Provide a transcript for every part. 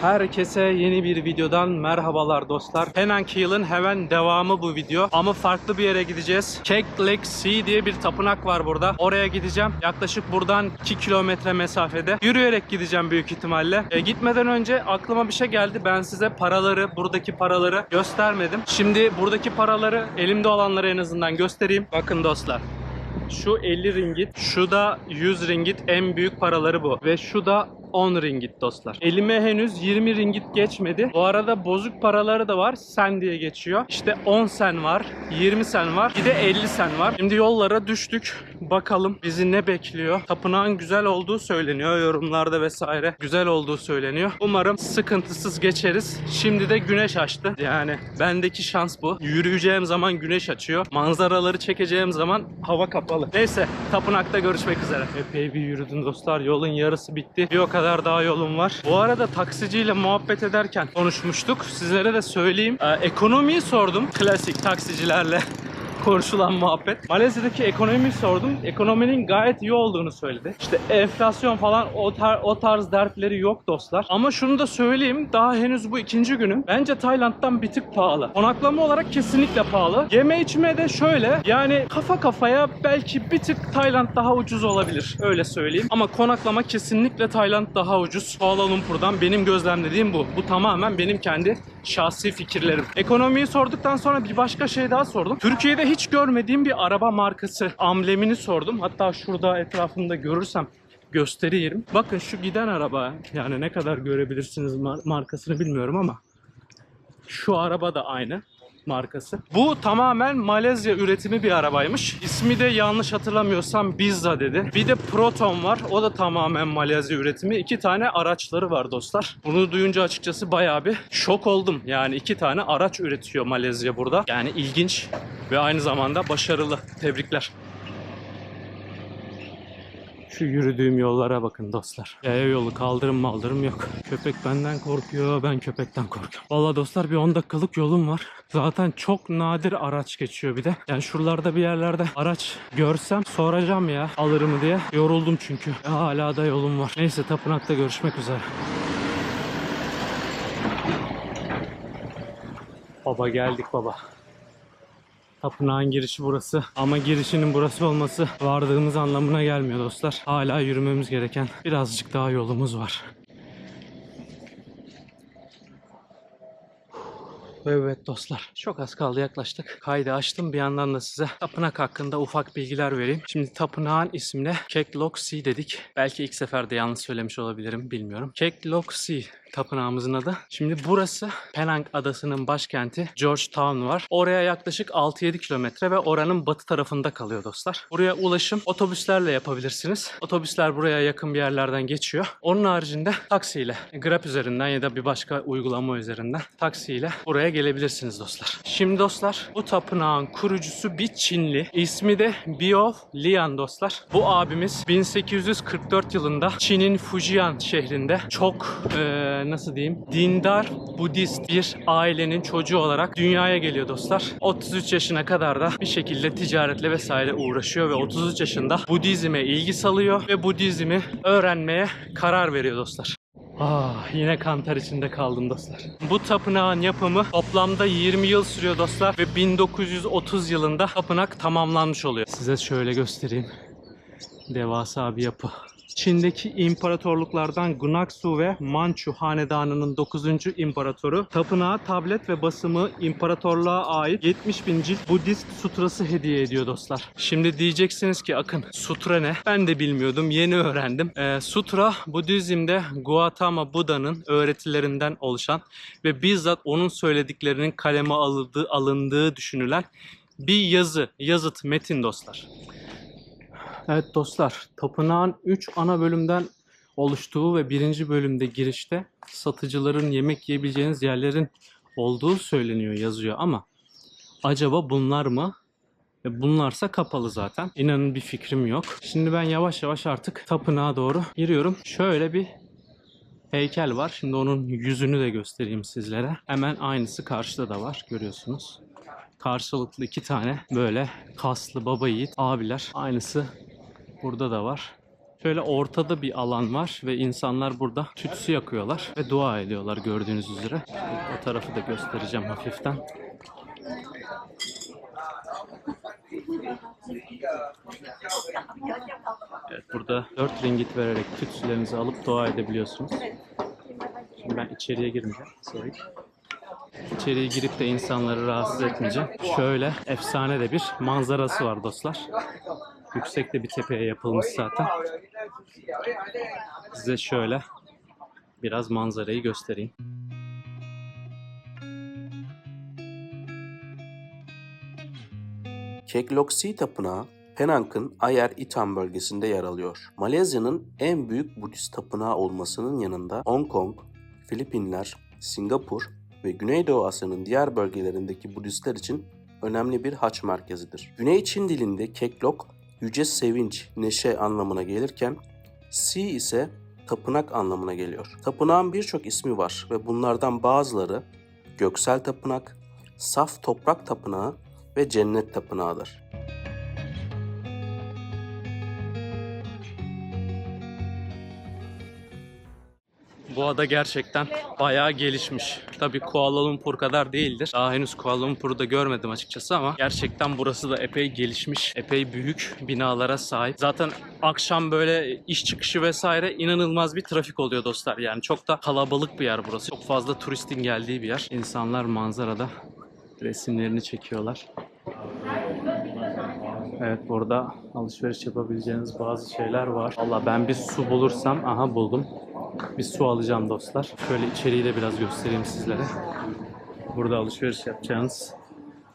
Herkese yeni bir videodan merhabalar dostlar. Penankeel'ın hemen devamı bu video. Ama farklı bir yere gideceğiz. Kek Lake Sea diye bir tapınak var burada. Oraya gideceğim. Yaklaşık buradan 2 kilometre mesafede. Yürüyerek gideceğim büyük ihtimalle. E, gitmeden önce aklıma bir şey geldi. Ben size paraları, buradaki paraları göstermedim. Şimdi buradaki paraları, elimde olanları en azından göstereyim. Bakın dostlar. Şu 50 ringgit, şu da 100 ringgit en büyük paraları bu. Ve şu da 10 ringgit dostlar. Elime henüz 20 ringgit geçmedi. Bu arada bozuk paraları da var. Sen diye geçiyor. İşte 10 sen var, 20 sen var, bir de 50 sen var. Şimdi yollara düştük. Bakalım bizi ne bekliyor. Tapınağın güzel olduğu söyleniyor yorumlarda vesaire. Güzel olduğu söyleniyor. Umarım sıkıntısız geçeriz. Şimdi de güneş açtı. Yani bendeki şans bu. Yürüyeceğim zaman güneş açıyor. Manzaraları çekeceğim zaman hava kapalı. Neyse tapınakta görüşmek üzere. Epey bir yürüdüm dostlar. Yolun yarısı bitti. O kadar daha yolum var. Bu arada taksiciyle muhabbet ederken konuşmuştuk. Sizlere de söyleyeyim. Ee, ekonomiyi sordum. Klasik taksicilerle konuşulan muhabbet. Malezya'daki ekonomiyi sordum. Ekonominin gayet iyi olduğunu söyledi. İşte enflasyon falan o, tar- o tarz dertleri yok dostlar. Ama şunu da söyleyeyim. Daha henüz bu ikinci günüm. Bence Tayland'dan bir tık pahalı. Konaklama olarak kesinlikle pahalı. Yeme içme de şöyle. Yani kafa kafaya belki bir tık Tayland daha ucuz olabilir. Öyle söyleyeyim. Ama konaklama kesinlikle Tayland daha ucuz. Kuala Lumpur'dan benim gözlemlediğim bu. Bu tamamen benim kendi şahsi fikirlerim. Ekonomiyi sorduktan sonra bir başka şey daha sordum. Türkiye'de hiç görmediğim bir araba markası amblemini sordum. Hatta şurada etrafımda görürsem göstereyim. Bakın şu giden araba yani ne kadar görebilirsiniz mar- markasını bilmiyorum ama şu araba da aynı markası. Bu tamamen Malezya üretimi bir arabaymış. İsmi de yanlış hatırlamıyorsam Bizza dedi. Bir de Proton var. O da tamamen Malezya üretimi. İki tane araçları var dostlar. Bunu duyunca açıkçası bayağı bir şok oldum. Yani iki tane araç üretiyor Malezya burada. Yani ilginç ve aynı zamanda başarılı. Tebrikler. Şu yürüdüğüm yollara bakın dostlar. Yaya yolu kaldırım maldırım yok. Köpek benden korkuyor, ben köpekten korkuyorum. Valla dostlar bir 10 dakikalık yolum var. Zaten çok nadir araç geçiyor bir de. Yani şuralarda bir yerlerde araç görsem soracağım ya alır mı diye. Yoruldum çünkü. Ya hala da yolum var. Neyse tapınakta görüşmek üzere. Baba geldik baba. Tapınağın girişi burası. Ama girişinin burası olması vardığımız anlamına gelmiyor dostlar. Hala yürümemiz gereken birazcık daha yolumuz var. Evet dostlar. Çok az kaldı yaklaştık. Kaydı açtım. Bir yandan da size tapınak hakkında ufak bilgiler vereyim. Şimdi tapınağın ismine Keklok Sea dedik. Belki ilk seferde yanlış söylemiş olabilirim. Bilmiyorum. Keklok Sea tapınağımızın adı. Şimdi burası Penang adasının başkenti Georgetown var. Oraya yaklaşık 6-7 kilometre ve oranın batı tarafında kalıyor dostlar. Buraya ulaşım otobüslerle yapabilirsiniz. Otobüsler buraya yakın bir yerlerden geçiyor. Onun haricinde taksiyle, Grab üzerinden ya da bir başka uygulama üzerinden taksiyle buraya gelebilirsiniz dostlar. Şimdi dostlar bu tapınağın kurucusu bir Çinli. İsmi de Bio Lian dostlar. Bu abimiz 1844 yılında Çin'in Fujian şehrinde çok eee, nasıl diyeyim dindar Budist bir ailenin çocuğu olarak dünyaya geliyor dostlar. 33 yaşına kadar da bir şekilde ticaretle vesaire uğraşıyor ve 33 yaşında Budizm'e ilgi salıyor ve Budizm'i öğrenmeye karar veriyor dostlar. Ah yine kantar içinde kaldım dostlar. Bu tapınağın yapımı toplamda 20 yıl sürüyor dostlar ve 1930 yılında tapınak tamamlanmış oluyor. Size şöyle göstereyim. Devasa bir yapı. Çin'deki imparatorluklardan Gunaksu ve Manchu hanedanının 9. imparatoru tapınağa tablet ve basımı imparatorluğa ait 70 bin cilt Budist sutrası hediye ediyor dostlar. Şimdi diyeceksiniz ki Akın sutra ne? Ben de bilmiyordum yeni öğrendim. Ee, sutra Budizm'de Gautama Buda'nın öğretilerinden oluşan ve bizzat onun söylediklerinin kaleme alındığı, alındığı düşünülen bir yazı, yazıt, metin dostlar. Evet dostlar, tapınağın 3 ana bölümden oluştuğu ve birinci bölümde girişte satıcıların yemek yiyebileceğiniz yerlerin olduğu söyleniyor, yazıyor ama acaba bunlar mı? E bunlarsa kapalı zaten. İnanın bir fikrim yok. Şimdi ben yavaş yavaş artık tapınağa doğru giriyorum. Şöyle bir heykel var. Şimdi onun yüzünü de göstereyim sizlere. Hemen aynısı karşıda da var. Görüyorsunuz. Karşılıklı iki tane böyle kaslı baba yiğit abiler. Aynısı burada da var. Şöyle ortada bir alan var ve insanlar burada tütsü yakıyorlar ve dua ediyorlar gördüğünüz üzere. O tarafı da göstereceğim hafiften. Evet burada 4 ringgit vererek tütsülerinizi alıp dua edebiliyorsunuz. Şimdi ben içeriye girmeyeceğim. Sorry. İçeriye girip de insanları rahatsız etmeyeceğim. Şöyle efsane de bir manzarası var dostlar. Yüksekte bir tepeye yapılmış zaten. Size şöyle biraz manzarayı göstereyim. Kekloksi Tapınağı, Penang'ın Ayer Itam bölgesinde yer alıyor. Malezya'nın en büyük Budist tapınağı olmasının yanında Hong Kong, Filipinler, Singapur ve Güneydoğu Asya'nın diğer bölgelerindeki Budistler için önemli bir haç merkezidir. Güney Çin dilinde keklok, yüce sevinç, neşe anlamına gelirken Si ise tapınak anlamına geliyor. Tapınağın birçok ismi var ve bunlardan bazıları Göksel Tapınak, Saf Toprak Tapınağı ve Cennet Tapınağıdır. Bu ada gerçekten bayağı gelişmiş. Tabii Kuala Lumpur kadar değildir. Daha henüz Kuala Lumpur'u da görmedim açıkçası ama gerçekten burası da epey gelişmiş. Epey büyük binalara sahip. Zaten akşam böyle iş çıkışı vesaire inanılmaz bir trafik oluyor dostlar. Yani çok da kalabalık bir yer burası. Çok fazla turistin geldiği bir yer. İnsanlar manzarada resimlerini çekiyorlar. Evet burada alışveriş yapabileceğiniz bazı şeyler var. Valla ben bir su bulursam aha buldum. Bir su alacağım dostlar. Şöyle içeriği de biraz göstereyim sizlere. Burada alışveriş yapacağınız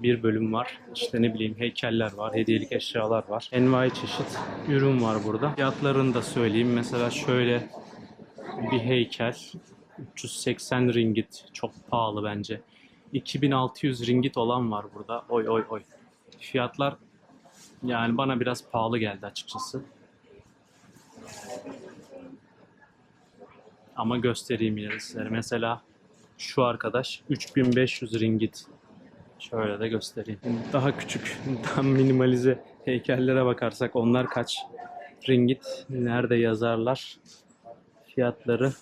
bir bölüm var. İşte ne bileyim heykeller var, hediyelik eşyalar var. Envai çeşit ürün var burada. Fiyatlarını da söyleyeyim. Mesela şöyle bir heykel 380 ringgit. Çok pahalı bence. 2600 ringgit olan var burada. Oy oy oy. Fiyatlar yani bana biraz pahalı geldi açıkçası. Ama göstereyim yine sizlere. Mesela şu arkadaş 3500 ringgit. Şöyle de göstereyim. Daha küçük, daha minimalize heykellere bakarsak onlar kaç ringgit? Nerede yazarlar? Fiyatları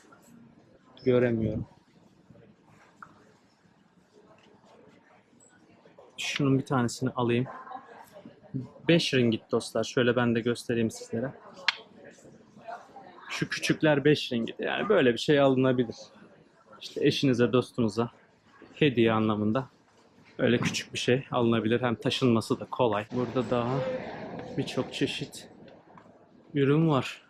göremiyorum. Şunun bir tanesini alayım. 5 ringgit dostlar. Şöyle ben de göstereyim sizlere. Şu küçükler 5 ringgit. Yani böyle bir şey alınabilir. İşte eşinize, dostunuza hediye anlamında öyle küçük bir şey alınabilir. Hem taşınması da kolay. Burada daha birçok çeşit ürün var.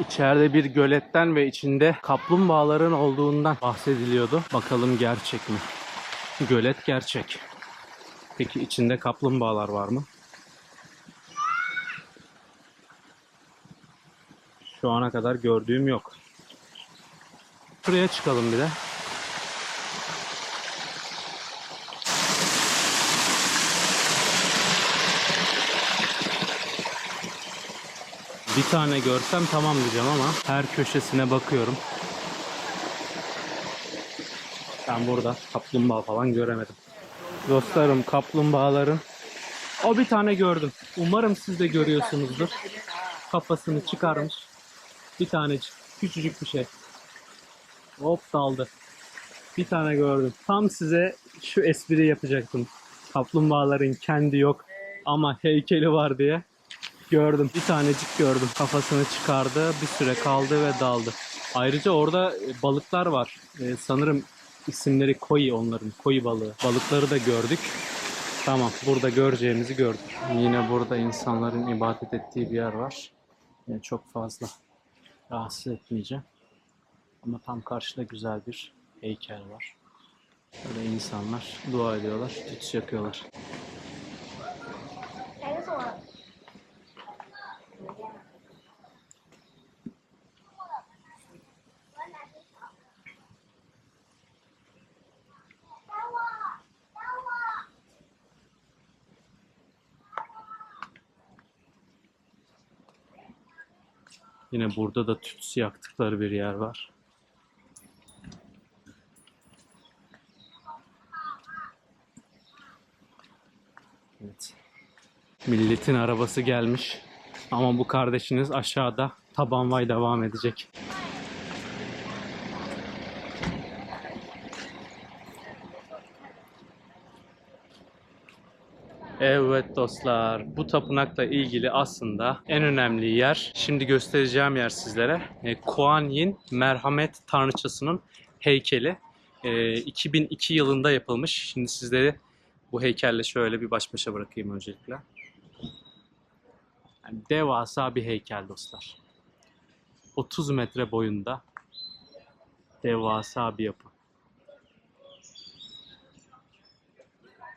İçeride bir göletten ve içinde kaplumbağaların olduğundan bahsediliyordu. Bakalım gerçek mi? Gölet gerçek. Peki içinde kaplumbağalar var mı? Şu ana kadar gördüğüm yok. Şuraya çıkalım bir de. Bir tane görsem tamam diyeceğim ama her köşesine bakıyorum. Ben burada kaplumbağa falan göremedim. Dostlarım kaplumbağaların o bir tane gördüm. Umarım siz de görüyorsunuzdur. Kafasını çıkarmış. Bir tanecik. Küçücük bir şey. Hop daldı. Bir tane gördüm. Tam size şu espri yapacaktım. Kaplumbağaların kendi yok ama heykeli var diye. Gördüm. Bir tanecik gördüm. Kafasını çıkardı. Bir süre kaldı ve daldı. Ayrıca orada balıklar var. Ee, sanırım isimleri koi onların. Koi balığı. Balıkları da gördük. Tamam. Burada göreceğimizi gördük. Yine burada insanların ibadet ettiği bir yer var. Yani çok fazla rahatsız etmeyeceğim. Ama tam karşıda güzel bir heykel var. Böyle insanlar dua ediyorlar, tütsü yakıyorlar. Yine burada da tütsü yaktıkları bir yer var. Evet. Milletin arabası gelmiş. Ama bu kardeşiniz aşağıda tabanvay devam edecek. Evet dostlar, bu tapınakla ilgili aslında en önemli yer, şimdi göstereceğim yer sizlere. E, Kuan Yin merhamet tanrıçasının heykeli. E, 2002 yılında yapılmış. Şimdi sizleri bu heykelle şöyle bir baş başa bırakayım öncelikle. Yani devasa bir heykel dostlar. 30 metre boyunda devasa bir yapı.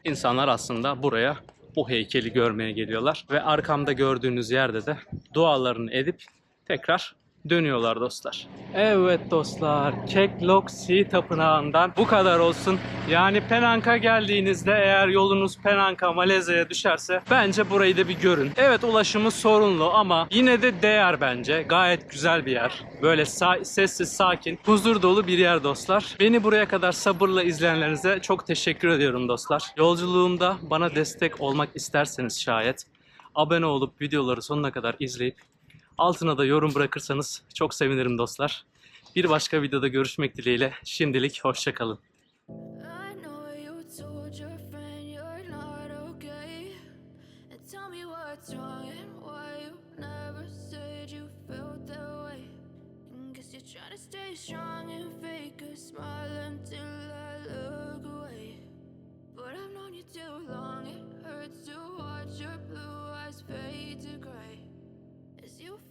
İnsanlar aslında buraya bu heykeli görmeye geliyorlar ve arkamda gördüğünüz yerde de dualarını edip tekrar dönüyorlar dostlar. Evet dostlar, Keklok Sea Tapınağı'ndan bu kadar olsun. Yani Penang'a geldiğinizde eğer yolunuz Penang'a, Malezya'ya düşerse bence burayı da bir görün. Evet ulaşımı sorunlu ama yine de değer bence. Gayet güzel bir yer. Böyle sa- sessiz, sakin, huzur dolu bir yer dostlar. Beni buraya kadar sabırla izleyenlerinize çok teşekkür ediyorum dostlar. Yolculuğumda bana destek olmak isterseniz şayet abone olup videoları sonuna kadar izleyip Altına da yorum bırakırsanız çok sevinirim dostlar. Bir başka videoda görüşmek dileğiyle. Şimdilik hoşçakalın. Stay strong and fake a smile until I look away. But I've known you too long, it hurts to watch your blue eyes fade to gray